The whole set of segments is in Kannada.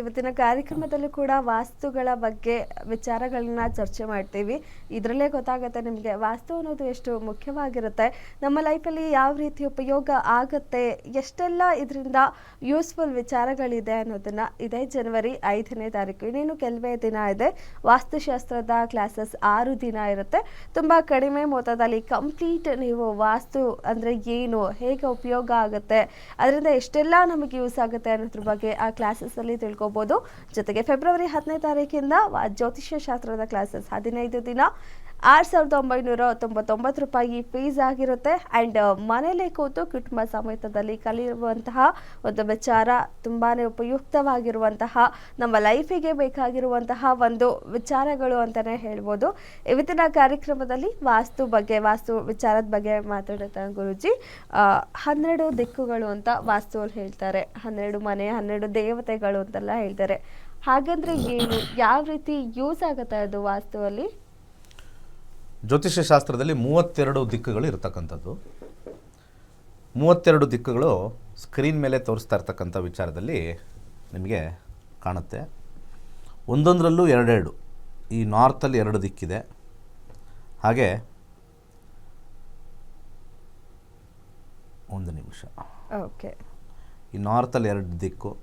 ಇವತ್ತಿನ ಕಾರ್ಯಕ್ರಮದಲ್ಲೂ ಕೂಡ ವಾಸ್ತುಗಳ ಬಗ್ಗೆ ವಿಚಾರಗಳನ್ನ ಚರ್ಚೆ ಮಾಡ್ತೀವಿ. ಇದರಲ್ಲೇ ಗೊತ್ತಾಗುತ್ತೆ ನಿಮಗೆ ವಾಸ್ತು ಅನ್ನೋದು ಎಷ್ಟು ಮುಖ್ಯವಾಗಿರುತ್ತೆ. ನಮ್ಮ ಲೈಫಲ್ಲಿ ಯಾವ ರೀತಿ ಉಪಯೋಗ ಆಗುತ್ತೆ, ಎಷ್ಟೆಲ್ಲ ಇದರಿಂದ ಯೂಸ್ಫುಲ್ ವಿಚಾರಗಳಿದೆ ಅನ್ನೋದನ್ನ ಇದೇ ಜನವರಿ ಐದನೇ ತಾರೀಕು, ಇನ್ನೇನು ಕೆಲವೇ ದಿನ ಇದೆ. ವಾಸ್ತುಶಾಸ್ತ್ರದ ಕ್ಲಾಸಸ್ ಆರು ದಿನ ಇರುತ್ತೆ. ತುಂಬ ಕಡಿಮೆ ಮೊತ್ತದಲ್ಲಿ ಕಂಪ್ಲೀಟ್ ನೀವು ವಾಸ್ತು ಅಂದರೆ ಏನು, ಹೇಗೆ ಉಪಯೋಗ ಆಗುತ್ತೆ, ಅದರಿಂದ ಎಷ್ಟೆಲ್ಲ ನಮಗೆ ಯೂಸ್ ಆಗುತ್ತೆ ಅನ್ನೋದ್ರ ಬಗ್ಗೆ ಆ ಕ್ಲಾಸಸ್ ಅಲ್ಲಿ ಕ್ಲಾಸಸ್ಸಲ್ಲಿ ತಿಳ್ಕೊಬೋದು. ಜೊತೆಗೆ ಫೆಬ್ರವರಿ ಹತ್ತನೇ ತಾರೀಕಿಂದ ಜ್ಯೋತಿಷ್ಯ ಶಾಸ್ತ್ರದ ಕ್ಲಾಸಸ್ ಹದಿನೈದು ದಿನ. ಆರು ಸಾವಿರದ ಒಂಬೈನೂರ ತೊಂಬತ್ತೊಂಬತ್ತು ರೂಪಾಯಿ ಫೀಸ್ ಆಗಿರುತ್ತೆ. ಆ್ಯಂಡ್ ಮನೇಲೆ ಕೂತು ಕುಟುಂಬ ಸಮೇತದಲ್ಲಿ ಕಲಿಯುವಂತಹ ಒಂದು ವಿಚಾರ ತುಂಬಾ ಉಪಯುಕ್ತವಾಗಿರುವಂತಹ, ನಮ್ಮ ಲೈಫಿಗೆ ಬೇಕಾಗಿರುವಂತಹ ಒಂದು ವಿಚಾರಗಳು ಅಂತಲೇ ಹೇಳ್ಬೋದು. ಇವತ್ತಿನ ಕಾರ್ಯಕ್ರಮದಲ್ಲಿ ವಾಸ್ತು ಬಗ್ಗೆ, ವಾಸ್ತು ವಿಚಾರದ ಬಗ್ಗೆ ಮಾತಾಡುತ್ತ ಗುರುಜಿ. ಹನ್ನೆರಡು ದಿಕ್ಕುಗಳು ಅಂತ ವಾಸ್ತುವಲ್ಲಿ ಹೇಳ್ತಾರೆ. ಹನ್ನೆರಡು ಮನೆ, ಹನ್ನೆರಡು ದೇವತೆಗಳು ಅಂತೆಲ್ಲ ಹೇಳ್ತಾರೆ. ಹಾಗಂದ್ರೆ ಏನು, ಯಾವ ರೀತಿ ಯೂಸ್ ಆಗುತ್ತೆ ಅದು ವಾಸ್ತುವಲ್ಲಿ? ಜ್ಯೋತಿಷ್ಯ ಶಾಸ್ತ್ರದಲ್ಲಿ ಮೂವತ್ತೆರಡು ದಿಕ್ಕುಗಳು ಇರತಕ್ಕಂಥದ್ದು. ಮೂವತ್ತೆರಡು ದಿಕ್ಕುಗಳು ಸ್ಕ್ರೀನ್ ಮೇಲೆ ತೋರಿಸ್ತಾ ಇರ್ತಕ್ಕಂಥ ವಿಚಾರದಲ್ಲಿ ನಿಮಗೆ ಕಾಣುತ್ತೆ. ಒಂದೊಂದರಲ್ಲೂ ಎರಡೆರಡು. ಈ ನಾರ್ತಲ್ಲಿ ಎರಡು ದಿಕ್ಕಿದೆ. ಹಾಗೆ ಒಂದು ನಿಮಿಷ. ಓಕೆ. ಈ ನಾರ್ತಲ್ಲಿ ಎರಡು ದಿಕ್ಕು.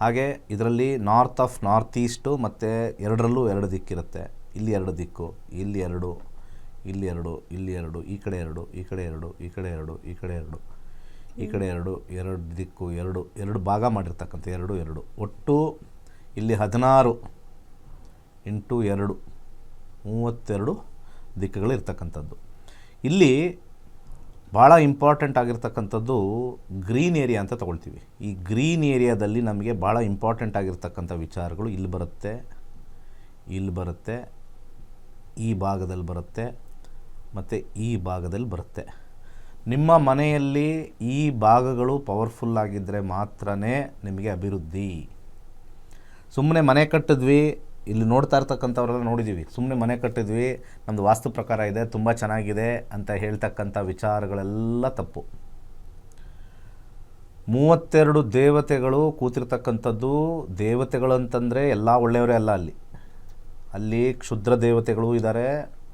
ಹಾಗೆ ಇದರಲ್ಲಿ ನಾರ್ತ್ ಆಫ್ ನಾರ್ತ್ ಈಸ್ಟು ಮತ್ತು ಎರಡರಲ್ಲೂ ಎರಡು ದಿಕ್ಕಿರುತ್ತೆ. ಇಲ್ಲಿ ಎರಡು ದಿಕ್ಕು ಇಲ್ಲಿ ಎರಡು. ಇಲ್ಲಿ ಎರಡು ಇಲ್ಲಿ ಎರಡು, ಈ ಕಡೆ ಎರಡು, ಈ ಕಡೆ ಎರಡು, ಈ ಕಡೆ ಎರಡು, ಈ ಕಡೆ ಎರಡು, ಈ ಕಡೆ ಎರಡು ಎರಡು ದಿಕ್ಕು, ಎರಡು ಎರಡು ಭಾಗ ಮಾಡಿರ್ತಕ್ಕಂಥ ಎರಡು ಎರಡು. ಒಟ್ಟು ಇಲ್ಲಿ ಹದಿನಾರು ಇಂಟು ಎರಡು, ಮೂವತ್ತೆರಡು ದಿಕ್ಕುಗಳು ಇರ್ತಕ್ಕಂಥದ್ದು ಇಲ್ಲಿ ಭಾಳ ಇಂಪಾರ್ಟೆಂಟ್ ಆಗಿರ್ತಕ್ಕಂಥದ್ದು ಗ್ರೀನ್ ಏರಿಯಾ ಅಂತ ತಗೊಳ್ತೀವಿ. ಈ ಗ್ರೀನ್ ಏರಿಯಾದಲ್ಲಿ ನಮಗೆ ಭಾಳ ಇಂಪಾರ್ಟೆಂಟ್ ಆಗಿರ್ತಕ್ಕಂಥ ವಿಚಾರಗಳು ಇಲ್ಲಿ ಬರುತ್ತೆ ಇಲ್ಲಿ ಬರುತ್ತೆ, ಈ ಭಾಗದಲ್ಲಿ ಬರುತ್ತೆ ಮತ್ತು ಈ ಭಾಗದಲ್ಲಿ ಬರುತ್ತೆ. ನಿಮ್ಮ ಮನೆಯಲ್ಲಿ ಈ ಭಾಗಗಳು ಪವರ್ಫುಲ್ ಆಗಿದ್ದರೆ ಮಾತ್ರ ನಿಮಗೆ ಅಭಿವೃದ್ಧಿ. ಸುಮ್ಮನೆ ಮನೆ ಕಟ್ಟಿದ್ವಿ, ಇಲ್ಲಿ ನೋಡ್ತಾ ಇರ್ತಕ್ಕಂಥವ್ರೆಲ್ಲ ನೋಡಿದ್ದೀವಿ ಸುಮ್ಮನೆ ಮನೆ ಕಟ್ಟಿದ್ವಿ ನಮ್ಮದು ವಾಸ್ತು ಪ್ರಕಾರ ಇದೆ, ತುಂಬ ಚೆನ್ನಾಗಿದೆ ಅಂತ ಹೇಳ್ತಕ್ಕಂಥ ವಿಚಾರಗಳೆಲ್ಲ ತಪ್ಪು. ಮೂವತ್ತೆರಡು ದೇವತೆಗಳು ಕೂತಿರ್ತಕ್ಕಂಥದ್ದು ದೇವತೆಗಳು ಅಂತಂದರೆ ಎಲ್ಲ ಒಳ್ಳೆಯವರೇ ಅಲ್ಲ ಅಲ್ಲಿ. ಅಲ್ಲಿ ಕ್ಷುದ್ರ ದೇವತೆಗಳು ಇದ್ದಾರೆ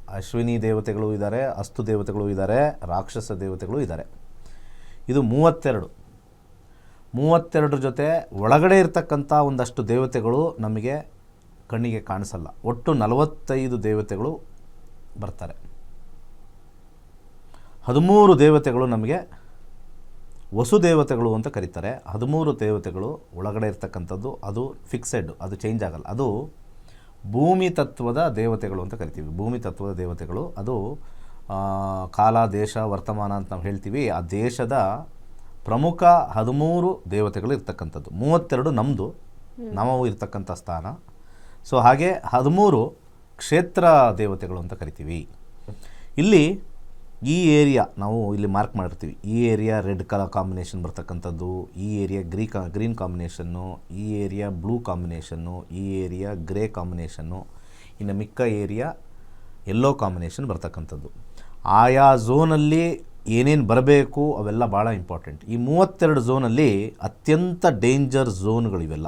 ಅಶ್ವಿನಿ ದೇವತೆಗಳು ಇದ್ದಾರೆ, ಅಸ್ತು ದೇವತೆಗಳು ಇದ್ದಾರೆ, ರಾಕ್ಷಸ ದೇವತೆಗಳು ಇದ್ದಾರೆ. ಇದು ಮೂವತ್ತೆರಡು. ಮೂವತ್ತೆರಡರ ಜೊತೆ ಒಳಗಡೆ ಇರತಕ್ಕಂಥ ಒಂದಷ್ಟು ದೇವತೆಗಳು ನಮಗೆ ಕಣ್ಣಿಗೆ ಕಾಣಿಸಲ್ಲ. ಒಟ್ಟು ನಲವತ್ತೈದು ದೇವತೆಗಳು ಬರ್ತಾರೆ. ಹದಿಮೂರು ದೇವತೆಗಳು ನಮಗೆ ವಸು ದೇವತೆಗಳು ಅಂತ ಕರೀತಾರೆ. ಹದಿಮೂರು ದೇವತೆಗಳು ಒಳಗಡೆ ಇರ್ತಕ್ಕಂಥದ್ದು, ಅದು ಫಿಕ್ಸೆಡ್ ಅದು ಚೇಂಜ್ ಆಗಲ್ಲ. ಅದು ಭೂಮಿ ತತ್ವದ ದೇವತೆಗಳು ಅಂತ ಕರಿತೀವಿ. ಭೂಮಿ ತತ್ವದ ದೇವತೆಗಳು. ಅದು ಕಾಲ ದೇಶ ವರ್ತಮಾನ ಅಂತ ನಾವು ಹೇಳ್ತೀವಿ. ಆ ದೇಶದ ಪ್ರಮುಖ ಹದಿಮೂರು ದೇವತೆಗಳು ಇರ್ತಕ್ಕಂಥದ್ದು. ಮೂವತ್ತೆರಡು ನಮ್ಮದು ನಾವು ಇರ್ತಕ್ಕಂಥ ಸ್ಥಾನ. ಸೊ ಹಾಗೆ ಹದಿಮೂರು ಕ್ಷೇತ್ರ ದೇವತೆಗಳು ಅಂತ ಕರಿತೀವಿ. ಇಲ್ಲಿ ಈ ಏರಿಯಾ ನಾವು ಇಲ್ಲಿ ಮಾರ್ಕ್ ಮಾಡಿರ್ತೀವಿ. ಈ ಏರಿಯಾ ರೆಡ್ ಕಲರ್ ಕಾಂಬಿನೇಷನ್ ಬರ್ತಕ್ಕಂಥದ್ದು, ಈ ಏರಿಯಾ ಗ್ರೀ ಕಾ ಗ್ರೀನ್ ಕಾಂಬಿನೇಷನ್ನು ಈ ಏರಿಯಾ ಬ್ಲೂ ಕಾಂಬಿನೇಷನ್ನು ಈ ಏರಿಯಾ ಗ್ರೇ ಕಾಂಬಿನೇಷನ್ನು ಇನ್ನು ಮಿಕ್ಕ ಏರಿಯಾ ಎಲ್ಲೋ ಕಾಂಬಿನೇಷನ್ ಬರ್ತಕ್ಕಂಥದ್ದು. ಆಯಾ ಝೋನಲ್ಲಿ ಏನೇನು ಬರಬೇಕು ಅವೆಲ್ಲ ಭಾಳ ಇಂಪಾರ್ಟೆಂಟ್ ಈ ಮೂವತ್ತೆರಡು ಝೋನಲ್ಲಿ ಅತ್ಯಂತ ಡೇಂಜರ್ ಝೋನ್ಗಳಿವೆಲ್ಲ